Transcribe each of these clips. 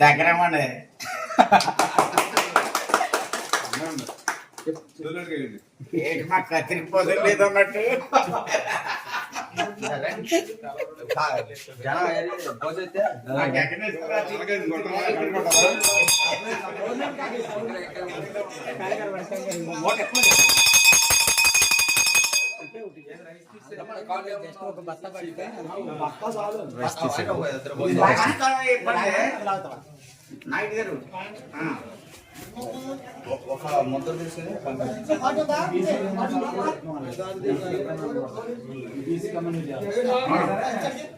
దగ్గరమండి ఏంటి మా కత్తిరిపోతుంది లేదు అన్నట్టు నాకు ఎక్కడ గారు ఒక ముద్ర తీసుకుని అన్నగారు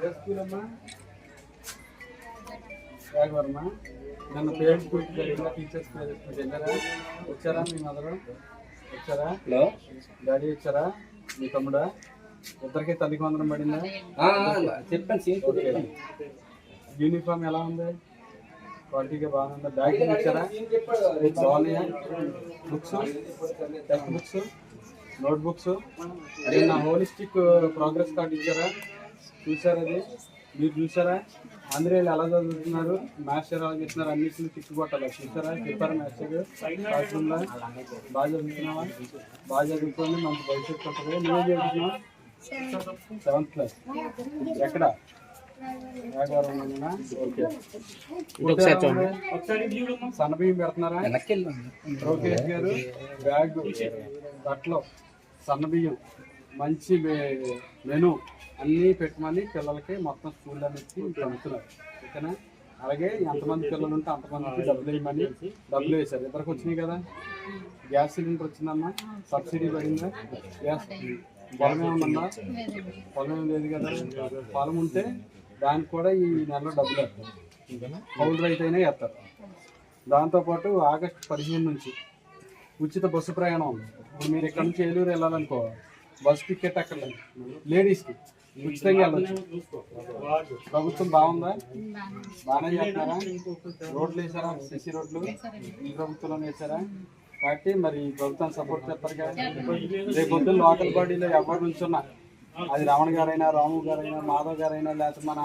ఇటు. రాఘవర్మ నన్ను పేరెంట్స్ గ్రూప్ జరిగిందా టీచర్స్ వెళ్ళారా వచ్చారా మీ మదర్? వచ్చారా? హలో? డాడీ వచ్చారా? మీ తమ్ముడా? ఇద్దరికి తల్లికి వందనం పడిందా? చెప్పండి యూనిఫామ్ ఎలా ఉంది? క్వాలిటీగా బాగుందా బ్యాగ్ ఇచ్చారా? బాగున్నాయా? Books text books note books అదే నా హోలిస్టిక్ ప్రోగ్రెస్ కార్డ్ ఇచ్చారా? చూసారా అది. మీరు చూసారా అందరూ వీళ్ళు ఎలా చదువుతున్నారు? మాస్టర్ ఎలా చేస్తున్నారు? అన్నింటిని తిట్టు కొట్టాలి చూసారా చెప్పారా మాస్టర్? రూమ్లో బాగా చదువుతున్నావా? బాగా చదువుకొని మంచి భవిష్యత్తు ఉంటుంది నువ్వేం చదువుతున్నావా సెవెంత్ క్లాస్ ఎక్కడ? రాఘవరంలోనేనా? ఓకే. సన్న బియ్యం పెడుతున్నారా? లోకేష్ గారు బ్యాగ్ బట్టలు సన్న బియ్యం. మంచి మెను అన్నీ పెట్టమని పిల్లలకి మొత్తం స్కూల్లో నుంచి పంపుతున్నారు ఓకేనా? అలాగే ఎంతమంది పిల్లలు ఉంటే అంతమందికి డబ్బులు వేయమని డబ్బులు వేశారు. ఇద్దరికి వచ్చినాయి కదా? గ్యాస్ సిలిండర్ వచ్చిందమ్మా? సబ్సిడీ పడిందా? గ్యాస్ పొలం ఏమన్నా పొలం ఏం లేదు కదా? పొలం ఉంటే దానికి కూడా ఈ నెలలో డబ్బులు వేస్తారు. కౌలు రైతు అయినా వేస్తారు. దాంతోపాటు ఆగస్టు పదిహేను నుంచి ఉచిత బస్సు ప్రయాణం ఉంది. ఇప్పుడు మీరు ఇక్కడ నుంచి ఏలూరు వెళ్ళాలనుకో బస్ టికెట్ అక్కడ లేడీస్కి. ఉచితంగా వెళ్ళచ్చు. ప్రభుత్వం బాగుందా? బాగానే చేస్తున్నారా? రోడ్లు వేసారా? సిసి రోడ్లు? ఈ ప్రభుత్వంలో వేసారా? కాబట్టి మరి ప్రభుత్వం సపోర్ట్ చేస్తారు కదా. రేపు పొద్దున్న లోకల్ బాడీలో ఎవరు నుంచున్నా అది రమణ గారైనా రాము గారైనా మాధవ్ గారైనా లేకపోతే మన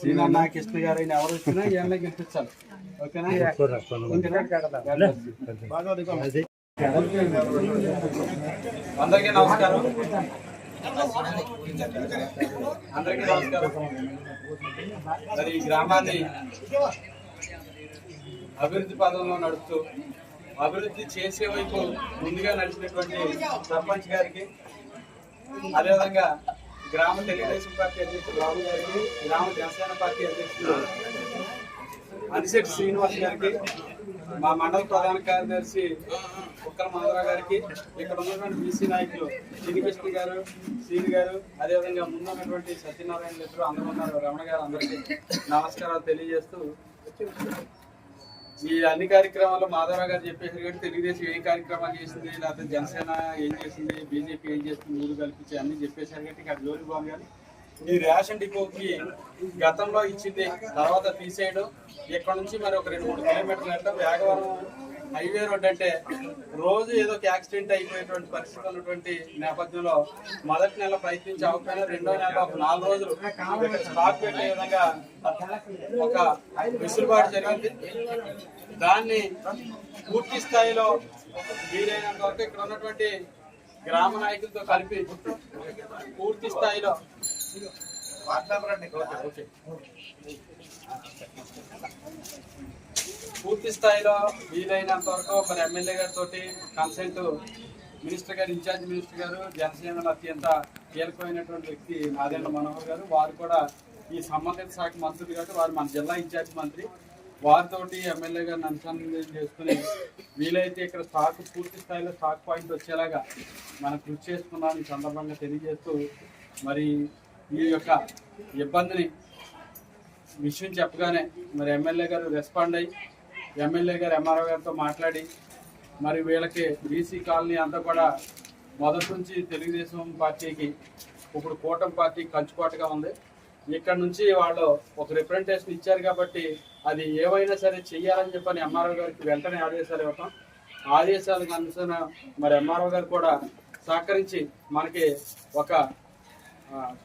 శ్రీనన్న కృష్ణ గారైనా ఎవరు వచ్చినా ఏమన్నా గెలిపించాలి. ఓకేనా? ఓకేనా? అందరికీ నమస్కారం. అందరికీ నమస్కారం. మరి ఈ గ్రామాన్ని అభివృద్ధి పదంలో నడుపుతూ అభివృద్ధి చేసే వైపు ముందుగా నడిచినటువంటి సర్పంచ్ గారికి అదేవిధంగా గ్రామ తెలుగుదేశం పార్టీ అధ్యక్షుడు రాహుల్ గారికి గ్రామ జనసేన పార్టీ అధ్యక్షుడు అనిశెట్టి శ్రీనివాస్ గారికి మా మండల ప్రధాన కార్యదర్శి కుక్కల మాధవరావు గారికి ఇక్కడ ఉన్నటువంటి బీసీ నాయకులు శ్రీకృష్ణ గారు శ్రీని గారు అదేవిధంగా ముందున్నటువంటి సత్యనారాయణ ఇద్దరు అందరూ ఉన్నారు రమణ గారు అందరికీ నమస్కారాలు తెలియజేస్తూ ఈ అన్ని కార్యక్రమాలు మాధవరావు గారు చెప్పేసారు కాబట్టి తెలుగుదేశం ఏ కార్యక్రమాలు చేసింది లేకపోతే జనసేన ఏం చేసింది బీజేపీ ఏం చేసింది ఊరు కల్పించి అన్ని చెప్పేశారు కాబట్టి ఇక్కడ జోలి బాబు గారు ఈ రేషన్ డిపోకి గతంలో ఇచ్చింది తర్వాత తీసేయడం. ఇక్కడ నుంచి మరి ఒక రెండు మూడు కిలోమీటర్లు అంటే వేగవరం హైవే రోడ్ అంటే రోజు ఏదో ఒక యాక్సిడెంట్ అయిపోయేటువంటి పరిస్థితి ఉన్నటువంటి నేపథ్యంలో మొదటి నెల ప్రయత్నించి అవకపోయినా రెండో నెల ఒక నాలుగు రోజులు స్టాక్ పెట్టే విధంగా ఒక వెసులుబాటు జరిగింది. దాన్ని పూర్తి స్థాయిలో వీలైనంత వరకు ఇక్కడ ఉన్నటువంటి గ్రామ నాయకులతో కలిపి పూర్తి స్థాయిలో పూర్తి స్థాయిలో వీలైనంత వరకు మరి ఎమ్మెల్యే గారితో కన్సెంట్ మినిస్టర్ గారు ఇన్ఛార్జ్ మినిస్టర్ గారు జనసేనలో అత్యంత కీలకమైనటువంటి వ్యక్తి నాదేంద్ర మనోహర్ గారు వారు కూడా ఈ సంబంధిత శాఖ మంత్రులు కాబట్టి వారు మన జిల్లా ఇన్ఛార్జ్ మంత్రి. వారితోటి ఎమ్మెల్యే గారిని అనుసంధానం చేసుకుని వీలైతే ఇక్కడ స్టాక్ పూర్తి స్థాయిలో స్టాక్ పాయింట్ వచ్చేలాగా మనం కృషి చేసుకున్నాం ఈ సందర్భంగా తెలియజేస్తూ మరి ఈ యొక్క ఇబ్బందిని విషయం చెప్పగానే మరి ఎమ్మెల్యే గారు రెస్పాండ్ అయ్యి ఎమ్మెల్యే గారు ఎంఆర్ఓ గారితో మాట్లాడి మరి వీళ్ళకి బీసీ కాలనీ అంతా కూడా మొదటి నుంచి తెలుగుదేశం పార్టీకి ఇప్పుడు కూటమి పార్టీ కంచుకోటగా ఉంది. ఇక్కడ నుంచి వాళ్ళు ఒక రిప్రజెంటేషన్ ఇచ్చారు కాబట్టి అది ఏవైనా సరే చెయ్యాలని చెప్పని ఎంఆర్ఓ గారికి వెంటనే ఆదేశాలు ఇవ్వటం. ఆదేశాలకు అనుసరణ మరి ఎంఆర్ఓ గారు కూడా సహకరించి మనకి ఒక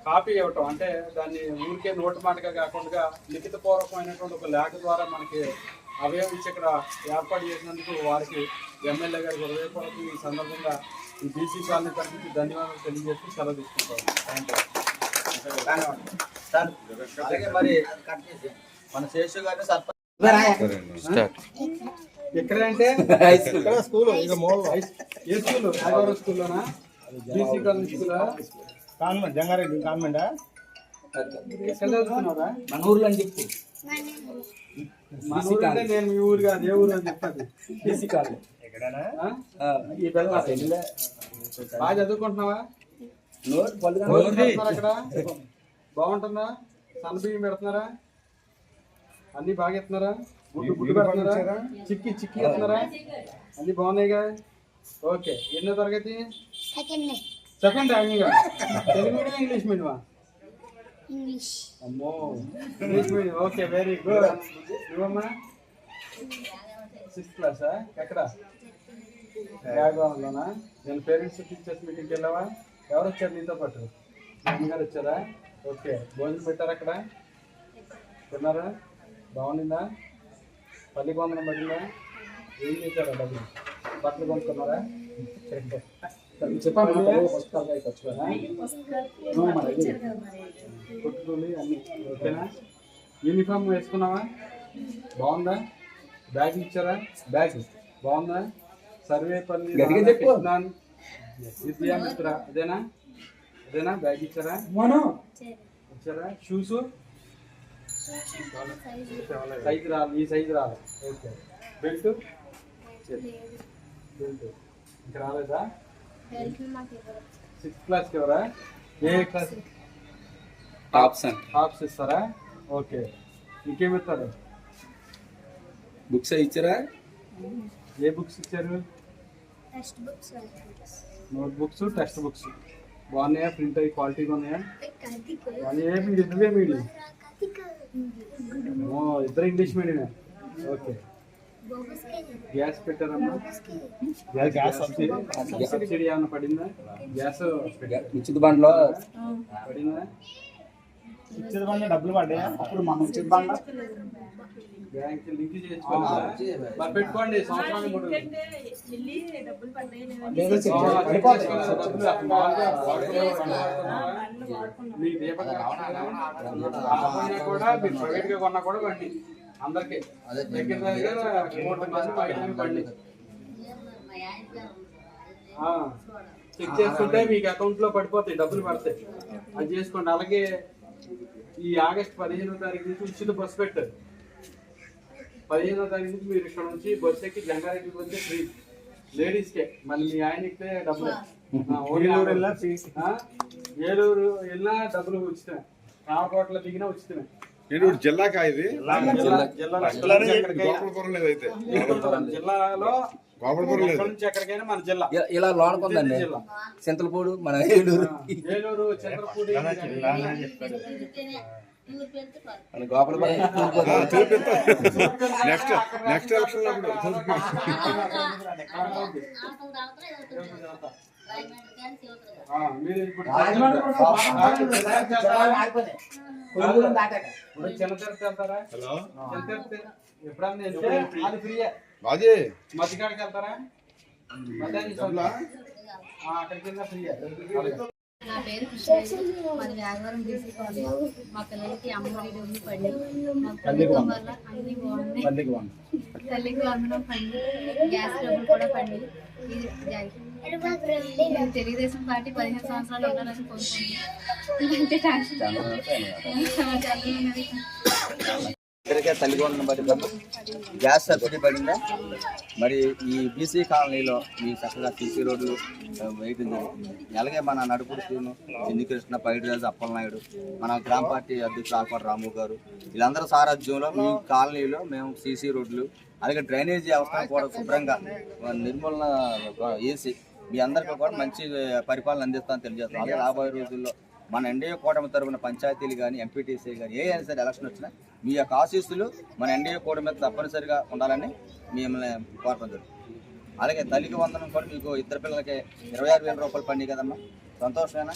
కాపీ ఇవ్వటం అంటే దాన్ని ఊరికే నోటు మాటగా కాకుండా లిఖిత పూర్వకమైనటువంటి ఒక లేఖ ద్వారా మనకి అవయవం ఇచ్చి ఇక్కడ ఏర్పాటు చేసినందుకు వారికి ఎమ్మెల్యే గారికి హృదయపూర్వక ఈ సందర్భంగా ఈ బీసీ కాలనీ తరఫున ధన్యవాదాలు తెలియజేస్తూ సెలవు తీసుకుంటాం. థ్యాంక్ యూ సార్ అలాగే మరి మన శేషు గారిని సర్పంచ్. ఎక్కడంటే? స్కూల్. ఇక మూల. ఏ స్కూల్? నాగవరం స్కూల్లోనా? బీసీ కాలనీ స్కూలా? కాన్వెంట్ జంగారెడ్డి కాన్వెంట్ మన ఊర్లో అని చెప్పు. నేను మీ ఊరు కాదు ఏ ఊరు అని చెప్పాలి. బీసీ కాలనీ ఎక్కడనా ఆ? ఈ పిల్ల నా పెళ్ళిలే. బాగా చదువుకుంటున్నావా? అక్కడ? బాగుంటుందా? సన్న బియ్యం పెడుతున్నారా? అన్ని బాగా ఇస్తున్నారా గుడ్డు గుడ్డు పెడుతున్నారా? చిక్కి చిక్కి ఇస్తున్నారా అన్ని బాగున్నాయిగా? ఓకే. ఎన్నో తరగతి? Second timing Telugu medium English మీడియమా English అమ్మో. English medium okay very good నువ్వమ్మా? Sixth క్లాసా ఎక్కడ? రాఘవరంలోనా నేను పేరెంట్స్ టీచర్స్ మీటింగ్కి వెళ్ళావా? ఎవరు వచ్చారు నీతో పాటు? అమ్మగారు వచ్చారా? ఓకే భోజనం పెట్టారా అక్కడ? తిన్నారా? బాగుండిందా? పల్లి కొందరం పడిందా? ఏం చేశారా డబ్బులు? బట్టలు కొనుక్కున్నారా? చెప్పండి పుస్తకాలు కుట్టుకూలి అన్ని ఓకేనా? యూనిఫామ్ వేసుకున్నావా? బాగుందా? బ్యాగ్ ఇచ్చారా? బ్యాగ్ బాగుందా? సర్వేపల్లి. రాధాకృష్ణన్ విద్యామిత్ర అదేనా? అదేనా? బ్యాగ్ ఇచ్చారా? ఇచ్చారా? షూస్ సైజు రాలి ఈ సైజు రాలి ఓకే బెల్ట్ బెల్ట్ ఇంకా రాలేదా? సిక్స్త్ క్లాస్కి ఎవరా? ఏ క్లాస్ టాప్స్ టాప్స్ ఇస్తారా ఓకే. ఇంకేమి ఇస్తారు బుక్స్ ఇచ్చారా? ఏ బుక్స్ ఇచ్చారు? Text books note books text books బాగున్నాయా? ప్రింట్ అయ్యి క్వాలిటీగా ఉన్నాయా? బాగున్నాయి ఏ మీడియం నువ్వే మీడియం ఇద్దరు ఇంగ్లీష్ మీడియమే okay. Gas పెట్టారమ్మా. Gas subsidy. Subsidy. ఏమైనా పడిందా? గ్యాస్ ఉచిత బండ్లో? పడిందా? ఇచ్చేది బండ డబ్బులు పడ్డాయా? అప్పుడు మనం ఇచ్చేది బండ బ్యాంక్ లింక్ చేసుకోవాలి? మరి పెట్టుకోండి సంవత్సరానికి మూడు మీ దీపక్ కూడా మీరు ప్రైవేట్గా కొన్నా కూడా బండి అందరికి. దగ్గర దగ్గర మూడు మంది బండి చెక్ చేసుకుంటే మీకు అకౌంట్లో పడిపోతాయి డబ్బులు పడతాయి. అది చేసుకోండి. అలాగే ఈ ఆగస్ట్ పదిహేనో తారీఖు నుంచి ఉచిత బస్సు పెట్టారు. పదిహేనో తారీఖు నుంచి మీరు ఇక్కడ నుంచి బస్సు ఎక్కి జంగారెడ్డికి వస్తే ఫ్రీ లేడీస్ కే మళ్ళీ మీ ఆయన ఎక్కితే డబ్బులు. ఏలూరు వెళ్ళినా డబ్బులు ఉచితమే రామకోటలో దిగినా ఉచితమే ఏలూరు జిల్లాకా ఇది? జిల్లా జిల్లాలో ఎక్కడికైనా గోపాలపురం లేదు అయితే. జిల్లాలో గోపాలపురం లేదు. ఎక్కడి నుంచి ఎక్కడికైనా మన జిల్లా. ఇలా- లోనకుందండి జిల్లా. చింతలపూడు మన ఏలూరు. ఏలూరు చంద్రపూడి మన గోపాలపురం. నెక్స్ట్ నెక్స్ట్ ఎలక్షన్ ఆ, మీరు ఇప్పుడు రాజమండ్రి కూడా ఇప్పుడు కొనుగోలు దాటాక. ఇప్పుడు చిన్న తిరుపతి వెళ్తారా హలో చిన్న తిరుపతి ఎప్పుడన్నా వెళ్తే అది ఫ్రీయే బాజీ మధ్యకాడికి వెళ్తారా మధ్యాహ్నం డబ్బులా? ఆ, అక్కడికి వెళ్ళినా ఫ్రీయే నా పేరు కృష్ణ. మాది వ్యాపారం బీసీ కాలనీ మా పిల్లలకి అమ్మఒడి డబ్బులు పడి మా ప్రభుత్వం వల్ల అన్ని బాగున్నాయి. పల్లికి వంద. తల్లికి వందనం పండి గ్యాస్ డబ్బులు కూడా పండి ఇది జరిగింది. నేను తెలుగుదేశం పార్టీ పదిహేను సంవత్సరాలు ఉండాలని కోరుకుంటున్నాను తల్లిదండ్రులను పడిందమ్మా గ్యాస్ సబ్సిడీ పడిందా? మరి ఈ బీసీ కాలనీలో మీ చక్కగా సిసి రోడ్లు ఆ, వేయడం జరుగుతుంది. అలాగే మన నడుపుడు శ్రీను చిన్ని పైడిరాజు అప్పలనాయుడు మన గ్రామ పార్టీ అధ్యక్షుడు ఆల్పాటి రాము గారు వీళ్ళందరూ సారథ్యంలో మీ కాలనీలో మేము సీసీ రోడ్లు అలాగే డ్రైనేజీ వ్యవస్థ కూడా శుభ్రంగా నిర్మూలన వేసి మీ అందరికీ కూడా మంచి పరిపాలన అందిస్తామని తెలియజేస్తాం అలాగే రాబోయే రోజుల్లో మన ఎన్డీఏ కూటమి తరపున పంచాయతీలు కానీ ఎంపీటీసీ కానీ ఏ అయినా సరే ఎలక్షన్ వచ్చినా మీ యొక్క ఆశీస్సులు మన ఎన్డీఏ కూటమి మీద తప్పనిసరిగా ఉండాలని మిమ్మల్ని కోరుకుంటారు అలాగే తల్లికి వందనం కూడా మీకు ఇద్దరు పిల్లలకి ఇరవై ఆరు వేల రూపాయలు పండి కదమ్మా. సంతోషమేనా?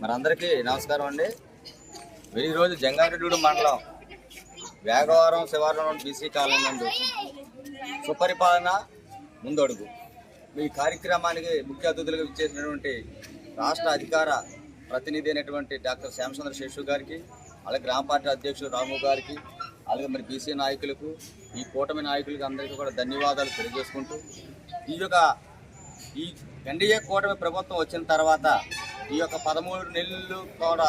మరి అందరికీ నమస్కారం అండి. వెయ్యి రోజు జంగారెడ్డి మండలం వేగవరం శివారం బీసీ కాలనీ నుండి సుపరిపాలన ముందడుగు. ఈ కార్యక్రమానికి ముఖ్య అతిథులుగా ఇచ్చేసినటువంటి రాష్ట్ర అధికార ప్రతినిధి అయినటువంటి డాక్టర్ శ్యామచంద్ర శేషు గారికి అలాగే గ్రామ పార్టీ అధ్యక్షుడు రాము గారికి అలాగే మరి బీసీ నాయకులకు ఈ కూటమి నాయకులకు అందరికీ కూడా ధన్యవాదాలు తెలియజేసుకుంటూ ఈ యొక్క ఈ ఎన్డీఏ కూటమి ప్రభుత్వం వచ్చిన తర్వాత ఈ యొక్క పదమూడు నెలలు కూడా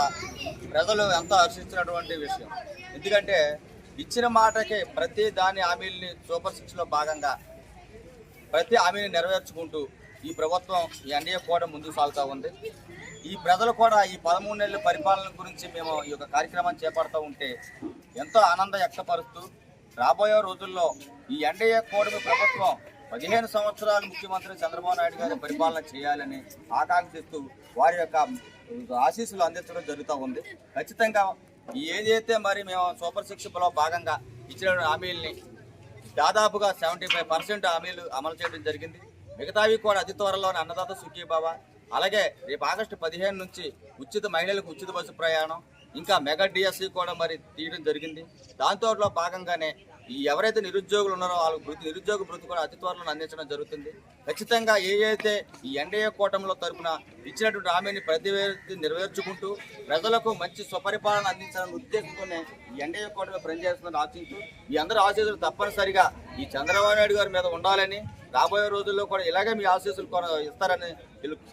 ప్రజలు ఎంతో హర్షిస్తున్నటువంటి విషయం. ఎందుకంటే ఇచ్చిన మాటకే ప్రతి దాని హామీల్ని సూపర్ సిక్స్లో భాగంగా ప్రతి హామీని నెరవేర్చుకుంటూ ఈ ప్రభుత్వం ఈ ఎన్డీఏ కూడా ముందుకు సాగుతూ ఉంది. ఈ ప్రజలు కూడా ఈ పదమూడు నెలల పరిపాలన గురించి మేము ఈ యొక్క కార్యక్రమం చేపడుతూ ఉంటే ఎంతో ఆనందం వ్యక్తపరుస్తూ రాబోయే రోజుల్లో ఈ ఎన్డీఏ కూటమి ప్రభుత్వం పదిహేను సంవత్సరాలు ముఖ్యమంత్రి చంద్రబాబు నాయుడు గారి పరిపాలన చేయాలని ఆకాంక్షిస్తూ వారి యొక్క ఆశీస్సులు అందించడం జరుగుతూ ఉంది. ఖచ్చితంగా ఏదైతే మరి మేము సూపర్ సిక్స్లో భాగంగా ఇచ్చిన హామీల్ని దాదాపుగా సెవెంటీ ఫైవ్ పర్సెంట్ హామీలు అమలు చేయడం జరిగింది. మిగతావి కూడా అతి త్వరలోనే అన్నదాత సుఖీబాబా అలాగే రేపు ఆగస్టు పదిహేను నుంచి ఉచిత మహిళలకు ఉచిత బస్సు ప్రయాణం ఇంకా మెగా డిఎస్సి కూడా మరి తీయడం జరిగింది. దాంతో భాగంగానే ఎవరైతే నిరుద్యోగులు ఉన్నారో వాళ్ళ వృత్తి నిరుద్యోగ వృత్తి కూడా అతి త్వరలో అందించడం జరుగుతుంది. ఖచ్చితంగా ఏవైతే ఈ ఎన్డీఏ కూటమిలో తరపున ఇచ్చినటువంటి హామీని ప్రతి నెరవేర్చుకుంటూ ప్రజలకు మంచి స్వపరిపాలన అందించాలని ఉద్దేశంతోనే ఈ ఎన్డీఏ కూటమి పనిచేస్తుందని ఆశిస్తూ ఈ అందరి ఆశీస్సులు తప్పనిసరిగా ఈ చంద్రబాబు నాయుడు గారి మీద ఉండాలని రాబోయే రోజుల్లో కూడా ఇలాగే మీ ఆశీస్సులు కూడా ఇస్తారని తెలుపు